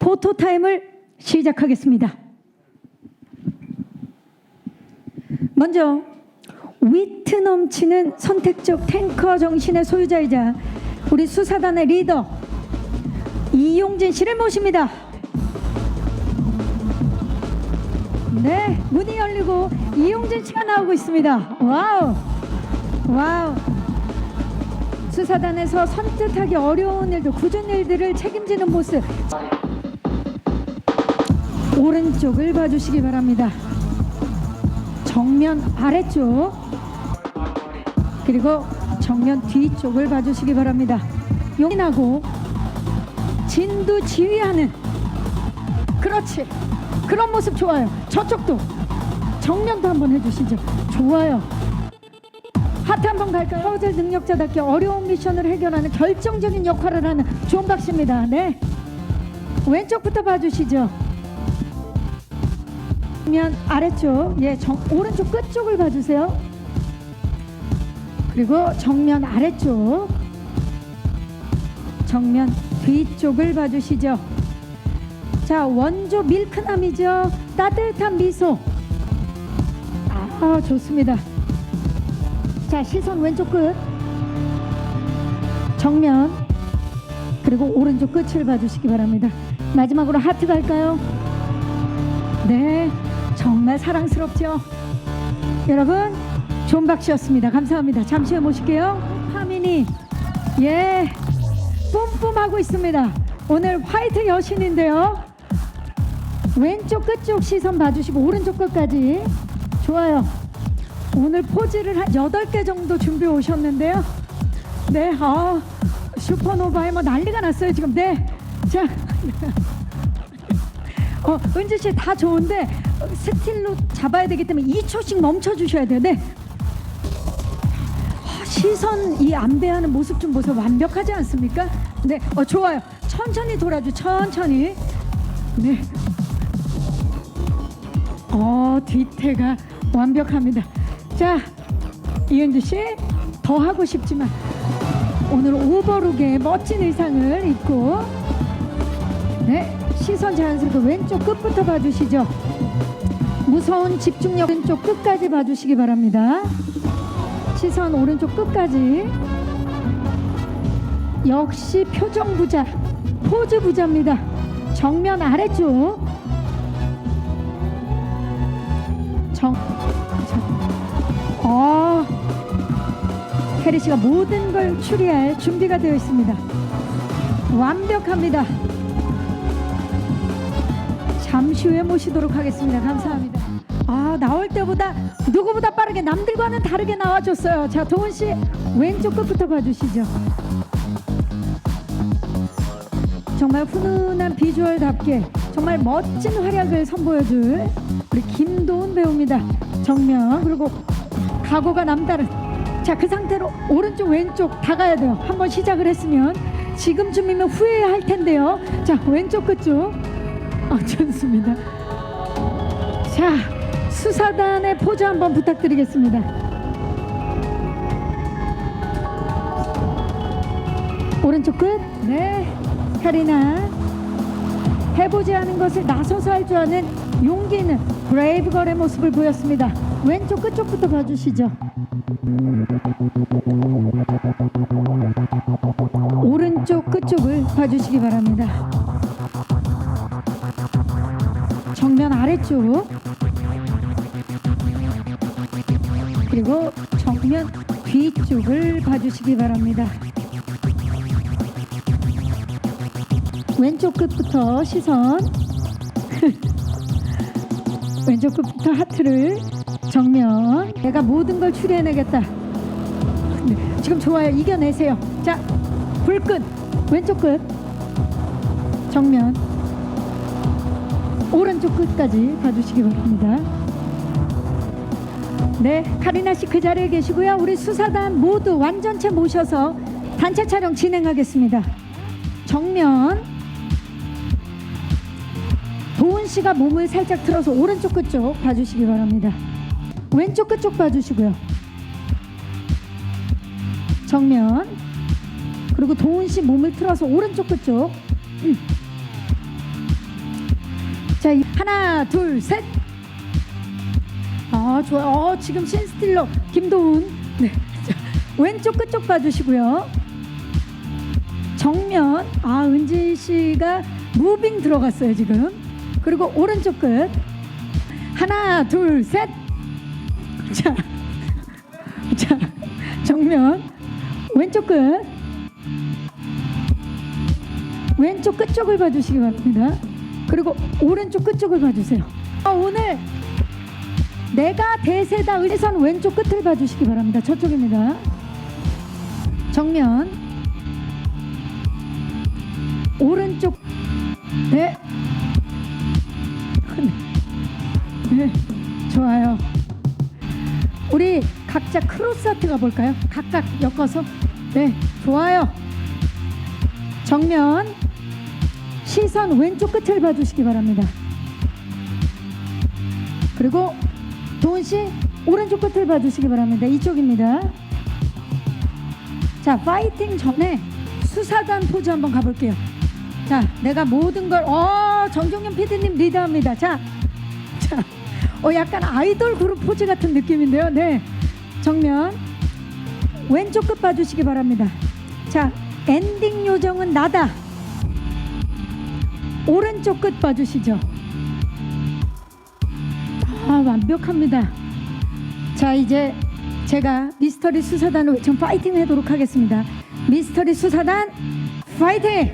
포토 타임을 시작하겠습니다. 먼저 위트 넘치는 선택적 탱커 정신의 소유자이자 우리 수사단의 리더 이용진 씨를 모십니다. 네, 문이 열리고 이용진 씨가 나오고 있습니다. 와우, 와우. 수사단에서 선뜻하기 어려운 일들, 굳은 일들을 책임지는 모습. 오른쪽을 봐주시기 바랍니다. 정면 아래쪽 그리고 정면 뒤쪽을 봐주시기 바랍니다. 용인하고 진두 지휘하는 그렇지 그런 모습 좋아요. 저쪽도 정면도 한번 해주시죠. 좋아요. 하트 한번 갈까요? 퍼즐 능력자답게 어려운 미션을 해결하는 결정적인 역할을 하는 존박 씨입니다. 네. 왼쪽부터 봐주시죠. 면 아래쪽, 예, 정, 오른쪽 끝쪽을 봐주세요. 그리고 정면 아래쪽, 정면 뒤쪽을 봐주시죠. 자, 원조 밀크남이죠. 따뜻한 미소. 아, 좋습니다. 자, 시선 왼쪽 끝. 정면. 그리고 오른쪽 끝을 봐주시기 바랍니다. 마지막으로 하트 갈까요? 네. 정말 사랑스럽죠? 여러분, 존박 씨였습니다. 감사합니다. 잠시 후에 모실게요. 하민이, 예, 뿜뿜하고 있습니다. 오늘 화이트 여신인데요. 왼쪽 끝쪽 시선 봐주시고, 오른쪽 끝까지. 좋아요. 오늘 포즈를 한 8개 정도 준비해 오셨는데요. 네, 아, 슈퍼노바에 뭐 난리가 났어요, 지금. 네. 자. 어, 은지 씨 다 좋은데 어, 스틸로 잡아야 되기 때문에 2초씩 멈춰 주셔야 돼요. 네. 아, 시선 이 안배하는 모습 좀 보세요. 완벽하지 않습니까? 네. 어, 좋아요. 천천히 돌아줘. 천천히. 네. 어, 뒤태가 완벽합니다. 자, 이은주 씨 더 하고 싶지만 오늘 오버룩의 멋진 의상을 입고 네, 시선 자연스럽게 왼쪽 끝부터 봐주시죠. 무서운 집중력 왼쪽 끝까지 봐주시기 바랍니다. 시선 오른쪽 끝까지. 역시 표정 부자, 포즈 부자입니다. 정면 아래쪽. 정, 정. 어, 혜리 씨가 모든 걸 추리할 준비가 되어 있습니다. 완벽합니다. 잠시 후에 모시도록 하겠습니다. 감사합니다. 아 나올 때보다 누구보다 빠르게 남들과는 다르게 나와줬어요. 자 도훈 씨 왼쪽 끝부터 봐주시죠. 정말 훈훈한 비주얼답게 정말 멋진 활약을 선보여줄 우리 김도훈 배우입니다. 정면 그리고 각오가 남다른 자 그 상태로 오른쪽 왼쪽 다 가야 돼요. 한번 시작을 했으면 지금쯤이면 후회해야 할 텐데요. 자 왼쪽 끝쪽 아, 좋습니다. 자, 수사단의 포즈 한번 부탁드리겠습니다. 오른쪽 끝. 네. 카리나. 해보지 않은 것을 나서서 할 줄 아는 용기 있는 브레이브 걸의 모습을 보였습니다. 왼쪽 끝쪽부터 봐주시죠. 오른쪽 끝쪽을 봐주시기 바랍니다. 정면 아래쪽 그리고 정면 뒤쪽을 봐주시기 바랍니다. 왼쪽 끝부터 시선 왼쪽 끝부터 하트를 정면 내가 모든 걸 추리해내겠다. 네, 지금 좋아요. 이겨내세요. 자, 불끈 왼쪽 끝 정면 오른쪽 끝까지 봐주시기 바랍니다. 네, 카리나 씨 그 자리에 계시고요. 우리 수사단 모두 완전체 모셔서 단체 촬영 진행하겠습니다. 정면 도훈 씨가 몸을 살짝 틀어서 오른쪽 끝쪽 봐주시기 바랍니다. 왼쪽 끝쪽 봐주시고요. 정면 그리고 도훈 씨 몸을 틀어서 오른쪽 끝쪽 음. 자, 이- 하나, 둘, 셋. 아, 좋아요. 어, 지금 신스틸러 김도훈. 네. 자, 왼쪽 끝쪽 봐주시고요. 정면. 아, 은지 씨가 무빙 들어갔어요, 지금. 그리고 오른쪽 끝. 하나, 둘, 셋. 자, 자, 정면. 왼쪽 끝. 왼쪽 끝쪽을 봐주시기 바랍니다. 그리고 오른쪽 끝쪽을 봐주세요. 아, 오늘 내가 대세다 의선 왼쪽 끝을 봐주시기 바랍니다. 저쪽입니다. 정면 오른쪽 네. 네 좋아요. 우리 각자 크로스 아트 가볼까요? 각각 엮어서 네 좋아요. 정면 시선 왼쪽 끝을 봐주시기 바랍니다. 그리고 도훈 씨 오른쪽 끝을 봐주시기 바랍니다. 이쪽입니다. 자, 파이팅 전에 수사단 포즈 한번 가볼게요. 자, 내가 모든 걸, 어, 정종현 PD님 리더합니다. 자, 자, 어, 약간 아이돌 그룹 포즈 같은 느낌인데요. 네. 정면. 왼쪽 끝 봐주시기 바랍니다. 자, 엔딩 요정은 나다. 오른쪽 끝 봐주시죠. 아, 완벽합니다. 자, 이제 제가 미스터리 수사단을 외쳐 파이팅 하도록 하겠습니다. 미스터리 수사단 파이팅!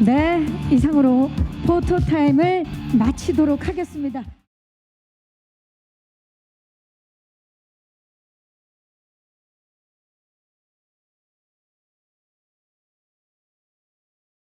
네, 이상으로 포토 타임을 마치도록 하겠습니다.